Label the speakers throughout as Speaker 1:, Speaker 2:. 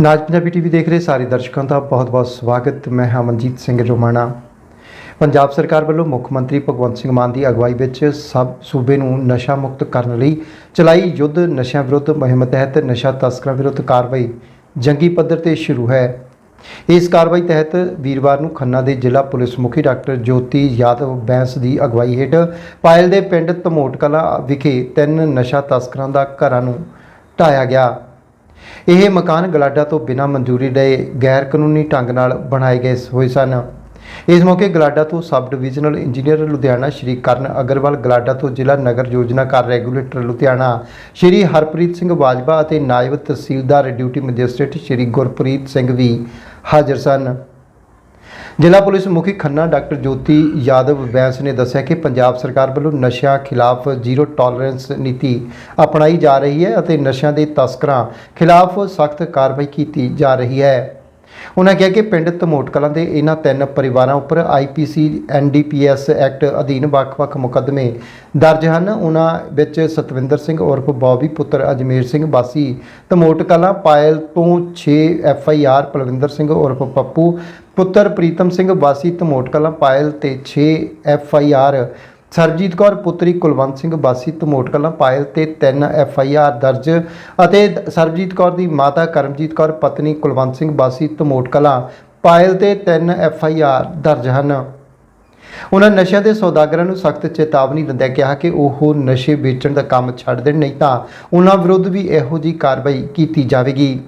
Speaker 1: ਨਾਜ Punjabi TV ਦੇਖ ਰਹੇ ਸਾਰੇ ਦਰਸ਼ਕਾਂ ਦਾ ਬਹੁਤ-ਬਹੁਤ ਸਵਾਗਤ। ਮੈਂ ਹਾਂ ਮਨਜੀਤ ਸਿੰਘ ਰੋਮਾਣਾ। ਪੰਜਾਬ ਸਰਕਾਰ ਵੱਲੋਂ ਮੁੱਖ ਮੰਤਰੀ ਭਗਵੰਤ ਸਿੰਘ ਮਾਨ ਦੀ ਅਗਵਾਈ ਵਿੱਚ ਸਭ ਸੂਬੇ ਨੂੰ ਨਸ਼ਾ ਮੁਕਤ ਕਰਨ ਲਈ ਚਲਾਈ ਯੁੱਧ, ਨਸ਼ਿਆਂ ਵਿਰੁੱਧ ਮੁਹਿੰਮ ਤਹਿਤ ਨਸ਼ਾ ਤਸਕਰਾਂ ਵਿਰੁੱਧ ਕਾਰਵਾਈ ਜੰਗੀ ਪੱਧਰ ਤੇ ਸ਼ੁਰੂ ਹੈ। ਇਸ ਕਾਰਵਾਈ ਤਹਿਤ ਵੀਰਵਾਰ ਨੂੰ ਖੰਨਾ ਦੇ ਜ਼ਿਲ੍ਹਾ ਪੁਲਿਸ ਮੁਖੀ ਡਾਕਟਰ ਜੋਤੀ ਯਾਦਵ ਬੈਂਸ ਦੀ ਅਗਵਾਈ ਹੇਠ ਪਾਇਲ ਦੇ ਪਿੰਡ ਧਮੋਟ ਕਲਾਂ ਵਿਖੇ ਤਿੰਨ ਨਸ਼ਾ ਤਸਕਰਾਂ ਦਾ ਘਰਾਂ ਨੂੰ ਢਾਇਆ ਗਿਆ। ਇਹ ਮਕਾਨ ਗਲਾਡਾ ਤੋਂ ਬਿਨਾਂ ਮਨਜ਼ੂਰੀ ਦੇ ਗੈਰ ਕਾਨੂੰਨੀ ਢੰਗ ਨਾਲ ਬਣਾਏ ਗਏ ਹੋਏ ਸਨ। ਇਸ ਮੌਕੇ ਗਲਾਡਾ ਤੋਂ sub divisional engineer Ludhiana Shri Karan Agarwal, GLADA ਤੋਂ ਜ਼ਿਲ੍ਹਾ ਨਗਰ ਯੋਜਨਾ ਕਾਰ ਰੈਗੂਲੇਟਰ ਲੁਧਿਆਣਾ ਸ਼੍ਰੀ ਹਰਪ੍ਰੀਤ ਸਿੰਘ ਬਾਜਵਾ ਅਤੇ ਨਾਇਬ ਤਹਿਸੀਲਦਾਰ ਡਿਊਟੀ ਮੈਜਿਸਟ੍ਰੇਟ ਸ਼੍ਰੀ ਗੁਰਪ੍ਰੀਤ ਸਿੰਘ ਵੀ ਹਾਜ਼ਰ ਸਨ। ਜ਼ਿਲ੍ਹਾ ਪੁਲਿਸ ਮੁਖੀ ਖੰਨਾ ਡਾਕਟਰ ਜੋਤੀ ਯਾਦਵ ਬੈਂਸ ਨੇ ਦੱਸਿਆ ਕਿ ਪੰਜਾਬ ਸਰਕਾਰ ਵੱਲੋਂ ਨਸ਼ਿਆਂ ਖਿਲਾਫ ਜ਼ੀਰੋ ਟੋਲਰੈਂਸ ਨੀਤੀ ਅਪਣਾਈ ਜਾ ਰਹੀ ਹੈ ਅਤੇ ਨਸ਼ਿਆਂ ਦੇ ਤਸਕਰਾਂ ਖਿਲਾਫ ਸਖਤ ਕਾਰਵਾਈ ਕੀਤੀ ਜਾ ਰਹੀ ਹੈ। ਉਹਨਾਂ ਕਿਹਾ ਕਿ ਪਿੰਡ ਧਮੋਟ ਕਲਾਂ ਦੇ ਇਹਨਾਂ ਤਿੰਨ ਪਰਿਵਾਰਾਂ ਉੱਪਰ ਆਈਪੀਸੀ ਐਨਡੀਪੀਐਸ ਐਕਟ ਅਧੀਨ ਵੱਖ-ਵੱਖ ਮੁਕੱਦਮੇ ਦਰਜ ਹਨ। ਉਹਨਾਂ ਵਿੱਚ ਸਤਵਿੰਦਰ ਸਿੰਘ ਉਰਫ ਬੌਬੀ ਪੁੱਤਰ ਅਜਮੇਰ ਸਿੰਘ, ਵਾਸੀ ਧਮੋਟ ਕਲਾਂ ਪਾਇਲ ਤੋਂ 6 ਐਫਆਈਆਰ ਪਲਵਿੰਦਰ ਸਿੰਘ ਉਰਫ ਪੱਪੂ, ਪੁੱਤਰ ਪ੍ਰੀਤਮ ਸਿੰਘ, ਵਾਸੀ ਧਮੋਟ ਕਲਾਂ ਪਾਇਲ ਤੇ 6 ਐਫਆਈਆਰ ਸਰਜੀਤ ਕੌਰ, ਪੁੱਤਰੀ ਕੁਲਵੰਤ ਸਿੰਘ ਬਾਸੀ, ਧਮੋਟ ਕਲਾਂ ਪਾਇਲ ਤੇ 3 ਐਫ ਆਈ ਆਰ ਦਰਜ ਅਤੇ ਸਰਬਜੀਤ ਕੌਰ ਦੀ ਮਾਤਾ ਕਰਮਜੀਤ ਕੌਰ, ਪਤਨੀ ਕੁਲਵੰਤ ਸਿੰਘ ਬਾਸੀ, ਧਮੋਟ ਕਲਾਂ ਪਾਇਲ ਤੇ 3 ਐਫ ਆਈ ਆਰ ਦਰਜ ਹਨ। ਉਹਨਾਂ ਨਸ਼ਿਆਂ ਦੇ ਸੌਦਾਗਰਾਂ ਨੂੰ ਸਖਤ ਚੇਤਾਵਨੀ ਦਿੰਦਿਆਂ ਕਿਹਾ ਕਿ ਉਹ ਨਸ਼ੇ ਵੇਚਣ ਦਾ ਕੰਮ ਛੱਡ ਦੇਣ, ਨਹੀਂ ਤਾਂ ਉਹਨਾਂ ਵਿਰੁੱਧ ਵੀ ਇਹੋ ਜਿਹੀ ਕਾਰਵਾਈ ਕੀਤੀ ਜਾਵੇਗੀ।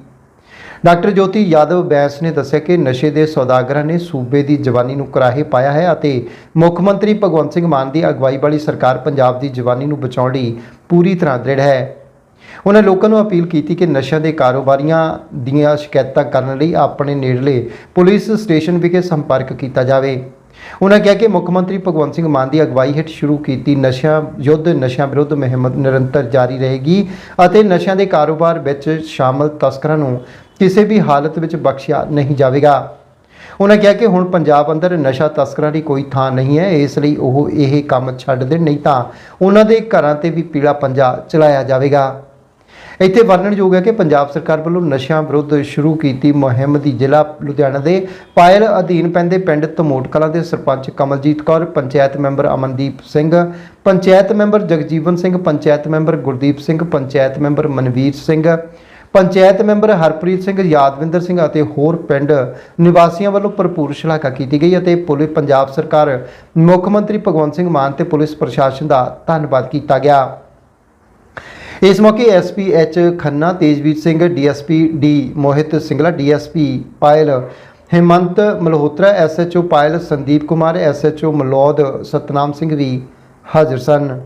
Speaker 1: ਡਾਕਟਰ ਜੋਤੀ ਯਾਦਵ ਬੈਂਸ ਨੇ ਦੱਸਿਆ ਕਿ ਨਸ਼ੇ ਦੇ ਸੌਦਾਗਰਾਂ ਨੇ ਸੂਬੇ ਦੀ ਜਵਾਨੀ ਨੂੰ ਕਰਾਹੇ ਪਾਇਆ ਹੈ ਅਤੇ ਮੁੱਖ ਮੰਤਰੀ ਭਗਵੰਤ ਸਿੰਘ ਮਾਨ ਦੀ ਅਗਵਾਈ ਵਾਲੀ ਸਰਕਾਰ ਪੰਜਾਬ ਦੀ ਜਵਾਨੀ ਨੂੰ ਬਚਾਉਣ ਲਈ ਪੂਰੀ ਤਰ੍ਹਾਂ ਦ੍ਰਿੜ ਹੈ। ਉਹਨਾਂ ਲੋਕਾਂ ਨੂੰ ਅਪੀਲ ਕੀਤੀ ਕਿ ਨਸ਼ਿਆਂ ਦੇ ਕਾਰੋਬਾਰੀਆਂ ਦੀਆਂ ਸ਼ਿਕਾਇਤਾਂ ਕਰਨ ਲਈ ਆਪਣੇ ਨੇੜਲੇ ਪੁਲਿਸ ਸਟੇਸ਼ਨ ਵਿਖੇ ਸੰਪਰਕ ਕੀਤਾ ਜਾਵੇ। ਉਹਨਾਂ ਕਿਹਾ ਕਿ ਮੁੱਖ ਮੰਤਰੀ ਭਗਵੰਤ ਸਿੰਘ ਮਾਨ ਦੀ ਅਗਵਾਈ ਹੇਠ ਸ਼ੁਰੂ ਕੀਤੀ ਨਸ਼ਾ ਯੁੱਧ, ਨਸ਼ਿਆਂ ਵਿਰੁੱਧ ਮੁਹਿੰਮ ਨਿਰੰਤਰ ਜਾਰੀ ਰਹੇਗੀ ਅਤੇ ਨਸ਼ਿਆਂ ਦੇ ਕਾਰੋਬਾਰ ਵਿੱਚ ਸ਼ਾਮਲ ਤਸਕਰਾਂ ਨੂੰ ਕਿਸੇ ਵੀ ਹਾਲਤ ਵਿੱਚ ਬਖਸ਼ਿਆ ਨਹੀਂ ਜਾਵੇਗਾ। ਉਹਨਾਂ ਕਿਹਾ ਕਿ ਹੁਣ ਪੰਜਾਬ ਅੰਦਰ ਨਸ਼ਾ ਤਸਕਰਾਂ ਦੀ ਕੋਈ ਥਾਂ ਨਹੀਂ ਹੈ, ਇਸ ਲਈ ਉਹ ਇਹ ਕੰਮ ਛੱਡ ਦੇਣ, ਨਹੀਂ ਤਾਂ ਉਹਨਾਂ ਦੇ ਘਰਾਂ ਤੇ ਵੀ ਪੀਲਾ ਪੰਜਾ ਚਲਾਇਆ ਜਾਵੇਗਾ। ਇੱਥੇ ਵਰਣਨਯੋਗ ਹੈ ਕਿ ਪੰਜਾਬ ਸਰਕਾਰ ਵੱਲੋਂ ਨਸ਼ਿਆਂ ਵਿਰੁੱਧ ਸ਼ੁਰੂ ਕੀਤੀ ਮੁਹਿੰਮ ਦੀ ਜ਼ਿਲ੍ਹਾ ਲੁਧਿਆਣਾ ਦੇ ਪਾਇਲ ਅਧੀਨ ਪੈਂਦੇ ਪਿੰਡ ਤਮੋਟ ਕਲਾਂ ਦੇ sarpanch Kamaljit Kaur, panchayat member Amandeep Singh, panchayat member Jagjivan Singh, panchayat member Gurdeep Singh, panchayat member Manvir Singh panchayat member Harpreet Singh, Yadvinder Singh ਅਤੇ ਹੋਰ ਪਿੰਡ ਨਿਵਾਸੀਆਂ ਵੱਲੋਂ ਭਰਪੂਰ ਸ਼ਲਾਘਾ ਕੀਤੀ ਗਈ ਅਤੇ ਪੁਲਿਸ, ਪੰਜਾਬ ਸਰਕਾਰ, ਮੁੱਖ ਮੰਤਰੀ ਭਗਵੰਤ ਸਿੰਘ ਮਾਨ ਤੇ ਪੁਲਿਸ ਪ੍ਰਸ਼ਾਸਨ ਦਾ ਧੰਨਵਾਦ ਕੀਤਾ ਗਿਆ। ਇਸ ਮੌਕੇ SP H Khanna, Tejvir Singh, DSP D Mohit Singla, DSP Payal Himant Malhotra, SHO Payal Sandeep Kumar, SHO Malaud Satnam Singh ਵੀ ਹਾਜ਼ਰ ਸਨ।